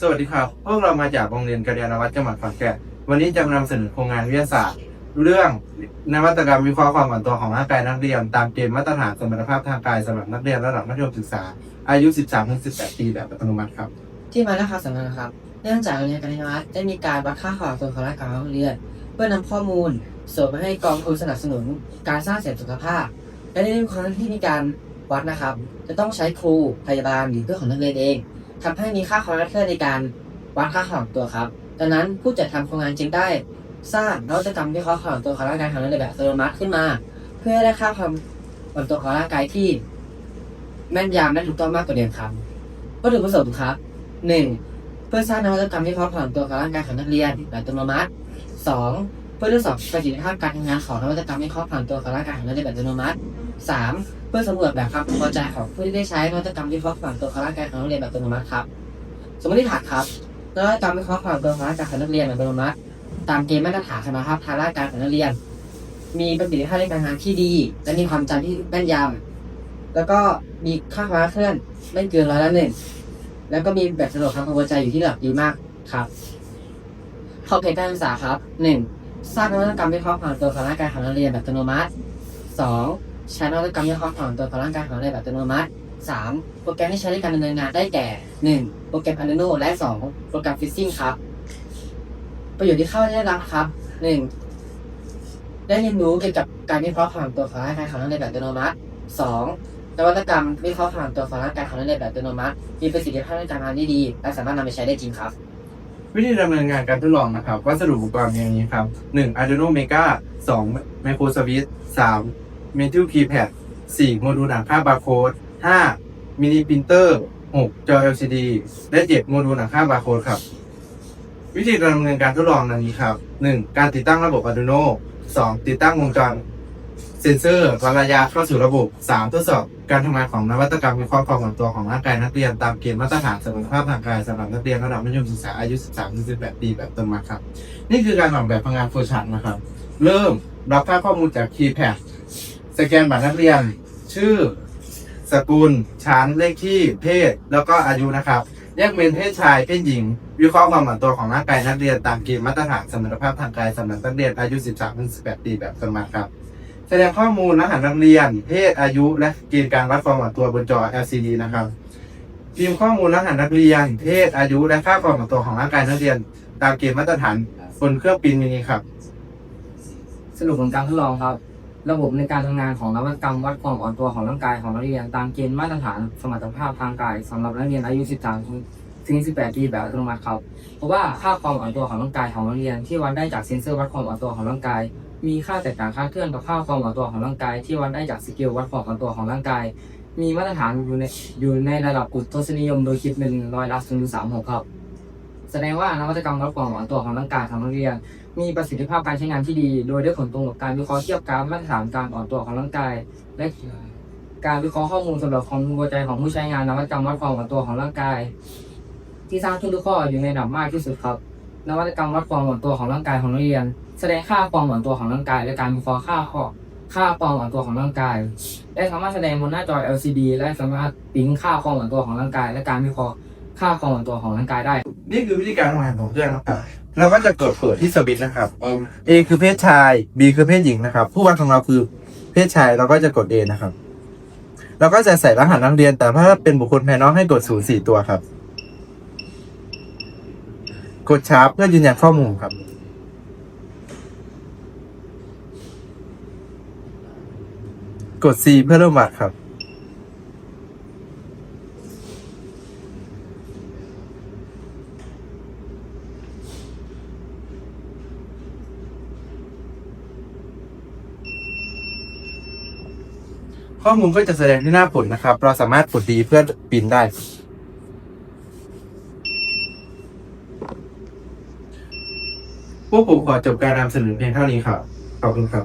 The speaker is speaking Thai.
สวัสดีครับ พวกเรามาจากโรงเรียนกระเดียนวัฒน์จังหวัดขอนแก่นวันนี้จะนำเสนอโครงงานวิทยาศาสตร์ เรื่องนวัตกรรมวิเคราะห์ความอ่อนตัวของร่างกายนักเรียน ตามเกณฑ์มาตรฐานสมรรถภาพทางกายสำหรับนักเรียนระดับมัธยมศึกษา อายุ 13-18 ปีแบบอัตโนมัติครับ ที่มาและคำสำคัญนะครับ เนื่องจากโรงเรียนการวัฒน์ได้มีการวัดค่าความอ่อนตัวของร่างกายของนักเรียน เพื่อนำข้อมูลส่งไปให้กองทุนสนับสนุน การสร้างเสริมสุขภาพ และในครั้งที่มีการวัดนะครับ จะต้องใช้ครูพยาบาลหรือเพื่อนของนักเรียนเอง ทำให้มีค่าความคลาดเคลื่อนในการวัดค่าความอ่อนตัวครับ ดังนั้นผู้จัดทำโครงงานจึงได้สร้างนวัตกรรมวิเคราะห์ความอ่อนตัวของร่างกายของนักเรียนแบบอัตโนมัติขึ้นมา เพื่อได้ค่าความอ่อนตัวของร่างกายที่ แม่นยำและถูกต้องมากกว่าเดิมครับวัตถุประสงค์ครับหนึ่งเพื่อสร้างนวัตกรรมที่พร้อมผ่านตัวกับร่างกายของนักเรียนแบบอัตโนมัติ 2. เพื่อทดสอบประสิทธิภาพการทำงานของนวัตกรรมที่พร้อมผ่านตัวกับร่างกายของนักเรียนแบบอัตโนมัติ 3. เพื่อสำรวจแบบความพอใจของผู้ที่ได้ใช้นวัตกรรมที่พร้อมผ่านตัวกับร่างกายของนักเรียนแบบอัตโนมัติครับ สมมติฐานครับนวัตกรรมที่พร้อมผ่านตัวกับร่างกายของนักเรียนแบบอัตโนมัติ ตามเกณฑ์มาตรฐานสมรรถภาพทางร่างกายของนักเรียน มีประสิทธิภาพในการทำงานที่ดี และมีความจำที่แม่นยำแล้วก็มีค่าความเคลื่อนไม่เกินร้อยละหนึ่งแล้วก็มีแบบสะดวกความเข้าใจอยู่ที่ระดับดีมากครับขอบเขตการศึกษาครับหนึ่งสร้างนวัตกรรมวิเคราะห์ผ่านตัวของร่างกายของนักเรียนแบบอัตโนมัติสอง ใช้นวัตกรรมวิเคราะห์ผ่านตัวของร่างกายของเรียนแบบอัตโนมัติสามโปรแกรมที่ใช้ในการดำเนินงานได้แก่หนึ่งโปรแกรม Arduino และสองโปรแกรม Fishing ครับ ประโยชน์ที่เข้าได้รับครับหนึ่งได้เรียนรู้เกี่ยวกับการวิเคราะห์ผ่านตัวของร่างกายของเรียนแบบอัตโนมัติสองนวัตกรรมวิเคราะห์ผ่านตัวของร่างกายของเรียนแบบอัตโนมัติ มีประสิทธิภาพในการทำงานที่ดี และสามารถนำไปใช้ได้จริงครับวิธีดำเนินงานการทดลองนะครับ วัสดุอุปกรณ์อย่างนี้ครับ 1 Arduino Mega 2 Micro Switch 3 Metal Keypad 4โมดูลอ่านค่าบาร์โค้ด5มินิพิมพ์เตอร์ 6 จอ LCD และ 7 โมดูลอ่านค่าบาร์โค้ดครับ วิธีดำเนินการทดลองดังนี้ครับ 1. การติดตั้งระบบ Arduino 2. ติดตั้งวงจรเซนเซอร์วัดระยะเข้าสู่ระบบ 3. ทดสอบการทำงานของนวัตกรรมวิเคราะห์ความอ่อนตัวของร่างกายนักเรียน ตามเกณฑ์มาตรฐานสมรรถภาพทางกายสำหรับนักเรียนระดับมัธยมศึกษาอายุ 13-18 ปีแบบต้นมาครับ นี่คือการออกแบบพลังงานโฟล์ชาร์ตนะครับ เริ่มรับค่าข้อมูลจากคีย์แพด สแกนบัตรนักเรียน ชื่อ สกุล ชั้น เลขที่ เพศ แล้วก็อายุนะครับ แยกเป็นเพศชาย เพศหญิง วิเคราะห์ความเหมั่นตัวของร่างกายนักเรียนตามเกณฑ์มาตรฐานสมรรถภาพทางกายสำหรับนักเรียนอายุ 13-18 ปีแบบต้นมาครับ แสดงข้อมูลรหัสนักเรียน เพศ อายุ และเกณฑ์การวัดความหมั่นตัวบนจอ LCD นะครับ พิมพ์ข้อมูลรหัสนักเรียน เพศ อายุ และค่าความเหมั่นตัวของร่างกายนักเรียน ตามเกณฑ์มาตรฐานบนเครื่องปริ้นมินิครับ สรุปผลการทดลองครับ ระบบในการทำงานของนวัตกรรมวัดความอ่อนตัวของร่างกายของนักเรียน ตามเกณฑ์มาตรฐานสมรรถภาพทางกายสำหรับนักเรียนอายุ 13 ถึง 18 ปีแบบอัตโนมัติครับ เพราะว่าค่าความอ่อนตัวของร่างกายของนักเรียน ที่วัดได้จากเซ็นเซอร์วัดความอ่อนตัวของร่างกาย มีค่าแตกต่างคลาเคลื่อนกับค่าความอ่อนตัวของร่างกาย ที่วัดได้จากสเกลวัดความอ่อนตัวของร่างกาย มีมาตรฐานอยู่ในอยู่ในระดับกุศทศนิยมโดยคิดเป็นร้อยละ0.36ครับ แสดงว่านวัตกรรมวัดความอ่อนตัวของร่างกายของนักเรียน มีประสิทธิภาพการใช้งานที่ดี โดยได้ผลตรงกับการวิเคราะห์เทียบการมาตรฐานการอ่อนตัวของร่างกาย และการวิเคราะห์ข้อมูลสำหรับความพึงพอใจของผู้ใช้งานนวัตกรรมวัดความอ่อนตัวของร่างกาย ที่สร้างขึ้นทุกข้ออยู่ในระดับมากที่สุดครับ นวัตกรรมวัดความอ่อนตัวของร่างกายของนักเรียน แสดงค่าความอ่อนตัวของร่างกาย และการวิเคราะห์ค่าข้อค่าความอ่อนตัวของร่างกาย และสามารถแสดงบนหน้าจอ LCD และสามารถปิ้งค่าความอ่อนตัวของร่างกาย และการวิเคราะห์ ค่าความอ่อนตัวของร่างกายได้ นี่คือวิธีการทำงานของเครื่องนะครับเราก็จะกดเปิดที่สวิตช์นะครับ A คือเพศชาย B คือเพศหญิงนะครับ ผู้วัดของเราคือเพศชายเราก็จะกด A นะครับเราก็จะใส่รหัสนักเรียน แต่ถ้าเป็นบุคคลภายนอกให้กด0 4ตัวครับ กดชาร์ปเพื่อยืนยันข้อมูลครับ กด C เพื่อเริ่มวัดครับ ข้อมูลก็จะแสดงที่หน้าปุ่นะครับ เราสามารถกดดีเพื่อปินได้ พวกผมขอจบการนำเสนอเพียงเท่านี้ครับ ขอบคุณครับ